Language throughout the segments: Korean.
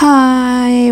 Hi,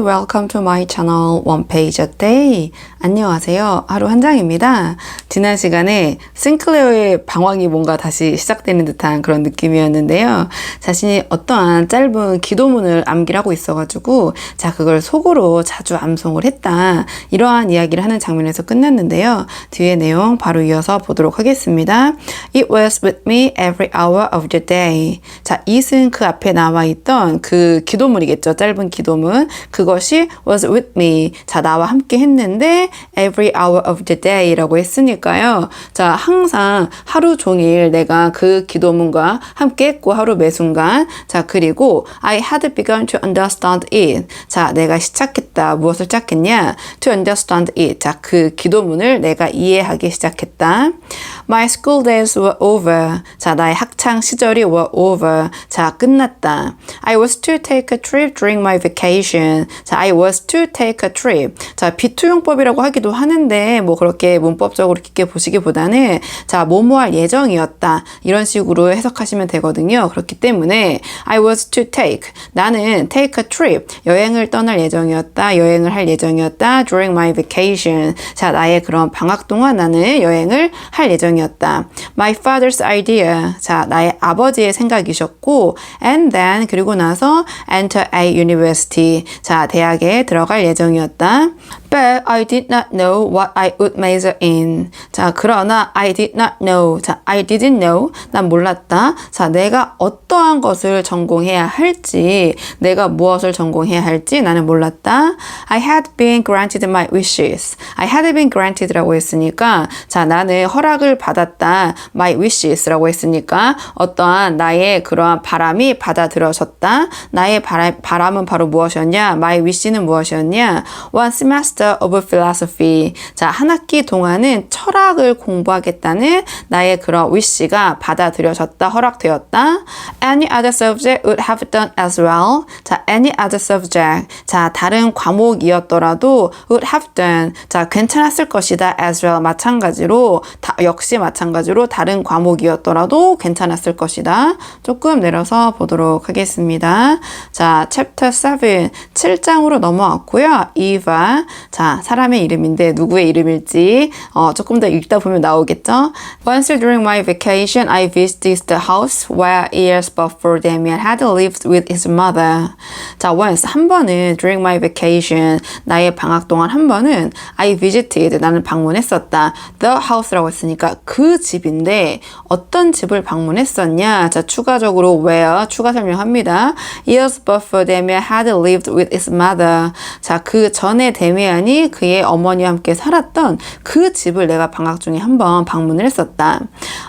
welcome to my channel One Page a Day. 안녕하세요. 하루 한 장입니다. 지난 시간에 싱클레어의 방황이 뭔가 다시 시작되는 듯한 그런 느낌이었는데요. 자신이 어떠한 짧은 기도문을 암기를 하고 있어가지고 자 그걸 속으로 자주 암송을 했다. 이러한 이야기를 하는 장면에서 끝났는데요. 뒤에 내용 바로 이어서 보도록 하겠습니다. It was with me every hour of the day. 자, it은 그 앞에 나와 있던 그 기도문이겠죠. 짧은 기도문. 그 것이 was with me. 자, 나와 함께 했는데 every hour of the day라고 했으니까요. 자, 항상 하루 종일 내가 그 기도문과 함께 했고 하루 매 순간. 자, 그리고 I had begun to understand it. 자, 내가 시작했다. 무엇을 시작했냐? To understand it. 자, 그 기도문을 내가 이해하기 시작했다. My school days were over. 자, 나의 학창 시절이 were over. 자, 끝났다. I was to take a trip during my vacation. 자, I was to take a trip. 자, 비투용법이라고 하기도 하는데 뭐 그렇게 문법적으로 깊게 보시기보다는 자, 뭐뭐 할 예정이었다. 이런 식으로 해석하시면 되거든요. 그렇기 때문에 I was to take. 나는 take a trip. 여행을 떠날 예정이었다. 여행을 할 예정이었다. during my vacation. 자, 나의 그런 방학 동안 나는 여행을 할 예정이었다. My father's idea. 자, 나의 아버지의 생각이셨고 and then 그리고 나서 enter a university. 자, 대학에 들어갈 예정이었다. But I did not know what I would major in. 자, 그러나 I did not know. 자, I didn't know. 난 몰랐다. 자, 내가 어떠한 것을 전공해야 할지, 내가 무엇을 전공해야 할지 나는 몰랐다. I had been granted my wishes. I had been granted라고 했으니까, 자, 나는 허락을 받았다. My wishes라고 했으니까, 어떠한 나의 그러한 바람이 받아들여졌다. 나의 바람, 바람은 바로 무엇이었냐? My wish는 무엇이었냐? One semester of philosophy. 자, 한 학기 동안은 철학을 공부하겠다는 나의 그런 wish가 받아들여졌다, 허락되었다. Any other subject would have done as well. 자, any other subject. 자, 다른 과목이었더라도 would have done. 자, 괜찮았을 것이다 as well. 마찬가지로, 다, 역시 마찬가지로 다른 과목이었더라도 괜찮았을 것이다. 조금 내려서 보도록 하겠습니다. 자, chapter 7. 7장으로 넘어왔고요. Eva. 자, 사람의 이름인데 누구의 이름일지 어, 조금 더 읽다 보면 나오겠죠. Once during my vacation, I visited the house where years before Damien had lived with his mother. 자, once 한 번은 during my vacation 나의 방학 동안 한 번은 I visited 나는 방문했었다. The house라고 했으니까 그 집인데 어떤 집을 방문했었냐? 자, 추가적으로 where 추가 설명합니다. Years before Damien had lived with his mother. 자, 그 전에 데미안 이 그의 어머니와 함께 살았던 그 집을 내가 방학 중에 한번 방문을 했었다.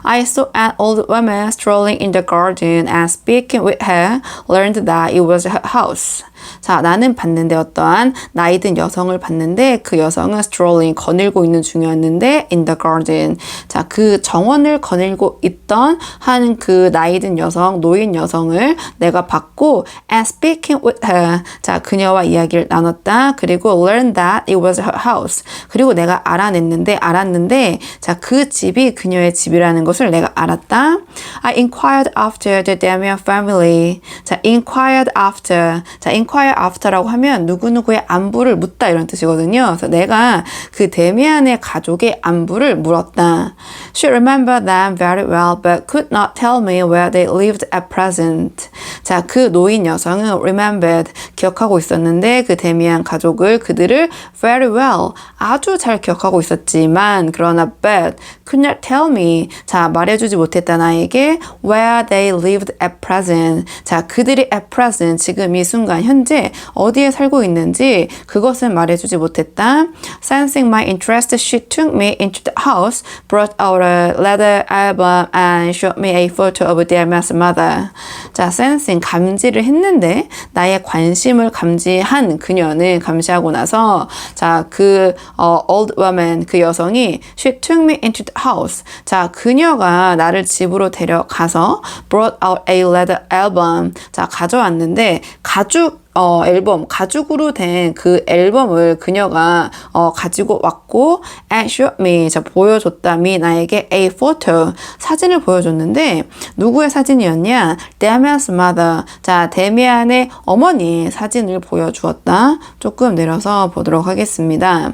I saw an old woman strolling in the garden and speaking with her, learned that it was her house. 자, 나는 봤는데 어떠한 나이 든 여성을 봤는데 그 여성은 strolling 거닐고 있는 중이었는데 in the garden. 자, 그 정원을 거닐고 있던 한 그 나이 든 여성, 노인 여성을 내가 봤고 and speaking with her. 자, 그녀와 이야기를 나눴다. 그리고 learned that it was her house. 그리고 내가 알아냈는데 알았는데 자, 그 집이 그녀의 집이라는 것을 내가 알았다. I inquired after the Damian family. 자, inquired after. 자, inquire after라고 하면 누구누구의 안부를 묻다 이런 뜻이거든요. 그래서 내가 그 데미안의 가족의 안부를 물었다. She remembered them very well but could not tell me where they lived at present. 자, 그 노인 여성은 remembered 기억하고 있었는데 그 데미안 가족을 그들을 very well 아주 잘 기억하고 있었지만 그러나 but could not tell me 자 말해주지 못했다 나에게 where they lived at present 자 그들이 at present 지금 이 순간 현재 어디에 살고 있는지 그것은 말해주지 못했다 sensing my interest she took me into the house brought out a leather album and showed me a photo of Damian's mother 자 sensing 감지를 했는데 나의 관심을 감지한 그녀는 감시하고 나서 자그 어, old woman 그 여성이 she took me into the house 자 그녀가 나를 집으로 데려가서 brought out a leather album 자 가져왔는데 가죽 어, 앨범 가죽으로 된 그 앨범을 그녀가 어, 가지고 왔고 and showed me 자 보여줬다미 나에게 a photo 사진을 보여줬는데 누구의 사진이었냐? 데미안's mother 자 데미안의 어머니의 사진을 보여주었다. 조금 내려서 보도록 하겠습니다.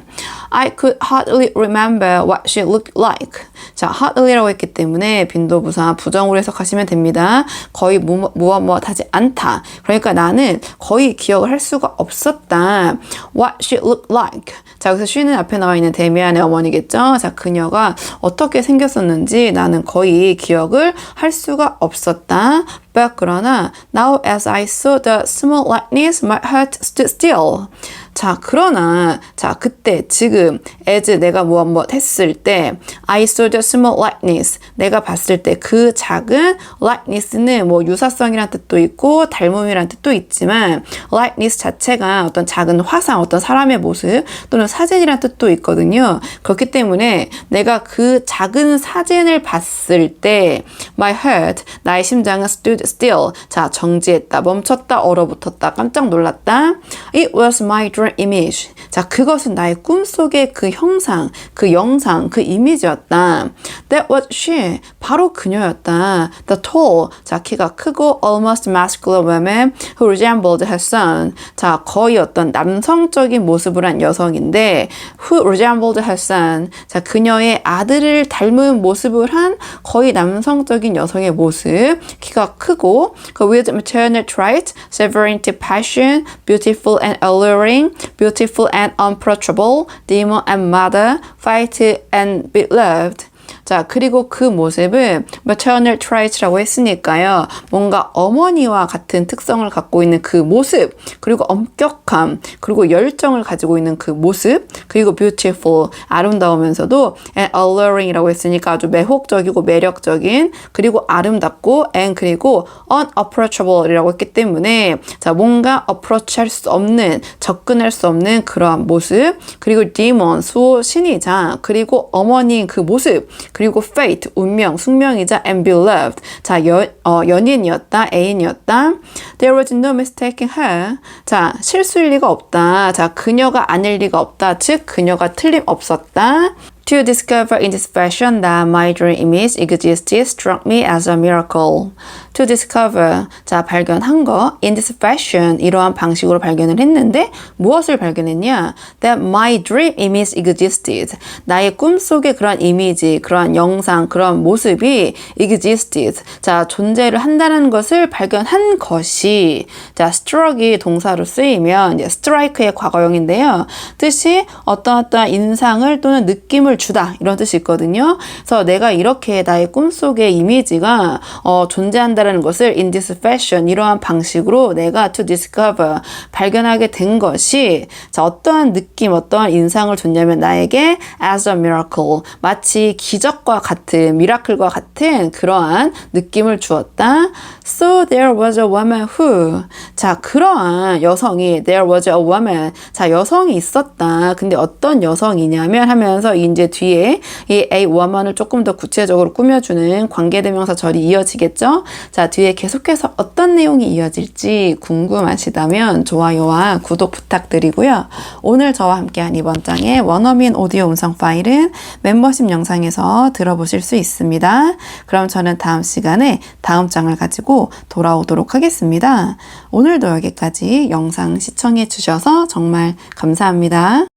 I could hardly remember what she looked like. 자, hardly라고 했기 때문에 빈도부사 부정으로 해석하시면 됩니다. 거의 무, 무엇 무엇 하지 않다. 그러니까 나는 거의 기억을 할 수가 없었다. What she looked like. 자, 여기서 she는 앞에 나와 있는 데미안의 어머니겠죠? 자, 그녀가 어떻게 생겼었는지 나는 거의 기억을 할 수가 없었다. But 그러나 now as I saw the small likeness, my heart stood still. 자, 그러나 자, 그때 지금 as 내가 무엇 무엇 했을 때 I saw the small likeness. 내가 봤을 때 그 작은 likeness는 뭐 유사성이란 뜻도 있고 닮음이란 뜻도 있지만 likeness 자체가 어떤 작은 화상, 어떤 사람의 모습 또는 사진이란 뜻도 있거든요. 그렇기 때문에 내가 그 작은 사진을 봤을 때 my heart 나의 심장은 stood still. 자, 정지했다, 멈췄다, 얼어붙었다, 깜짝 놀랐다. It was my dream image. 자, 그것은 나의 꿈속의 그 형상, 그 영상, 그 이미지였다. That was she. 바로 그녀였다. The tall. 자, 키가 크고 almost masculine woman who resembled her son. 자, 거의 어떤 남성적인 모습을 한 여성인데 who resembled her son. 자, 그녀의 아들을 닮은 모습을 한 거의 남성적인 여성의 모습. 키가 크고 그 with maternal traits, severity, passion, beautiful and alluring, beautiful and unapproachable, demon and mother, fight and beloved. 자, 그리고 그 모습을 maternal traits라고 했으니까요. 뭔가 어머니와 같은 특성을 갖고 있는 그 모습, 그리고 엄격함, 그리고 열정을 가지고 있는 그 모습, 그리고 beautiful, 아름다우면서도 and alluring이라고 했으니까 아주 매혹적이고 매력적인, 그리고 아름답고 and 그리고 unapproachable이라고 했기 때문에 자, 뭔가 approach 할수 없는, 접근할 수 없는 그러한 모습, 그리고 demon, 수호 신이자, 그리고 어머니인 그 모습, 그리고 fate, 운명, 숙명이자 and beloved. 자, 연, 어, 연인이었다, 애인이었다. There was no mistaking her. 자, 실수일 리가 없다. 자, 그녀가 아닐 리가 없다. 즉, 그녀가 틀림 없었다. To discover in this fashion that my dream image existed struck me as a miracle. To discover, 자 발견한 거, in this fashion 이러한 방식으로 발견을 했는데 무엇을 발견했냐? That my dream image existed. 나의 꿈속의 그런 이미지, 그런 영상, 그런 모습이 existed. 자 존재를 한다는 것을 발견한 것이 자 struck이 동사로 쓰이면 이제 strike의 과거형인데요. 뜻이 어떤 어떤 인상을 또는 느낌을 주다 이런 뜻이 있거든요. 그래서 내가 이렇게 나의 꿈속의 이미지가 어, 존재한다는 것을 in this fashion 이러한 방식으로 내가 to discover 발견하게 된 것이 자 어떠한 느낌, 어떠한 인상을 줬냐면 나에게 as a miracle 마치 기적과 같은 미라클과 같은 그러한 느낌을 주었다. So there was a woman who 자 그러한 여성이 there was a woman 자 여성이 있었다. 근데 어떤 여성이냐면 하면서 이제 뒤에 이 a woman을 조금 더 구체적으로 꾸며주는 관계대명사 절이 이어지겠죠. 자 뒤에 계속해서 어떤 내용이 이어질지 궁금하시다면 좋아요와 구독 부탁드리고요. 오늘 저와 함께한 이번 장의 원어민 오디오 음성 파일은 멤버십 영상에서 들어보실 수 있습니다. 그럼 저는 다음 시간에 다음 장을 가지고 돌아오도록 하겠습니다. 오늘도 여기까지 영상 시청해 주셔서 정말 감사합니다.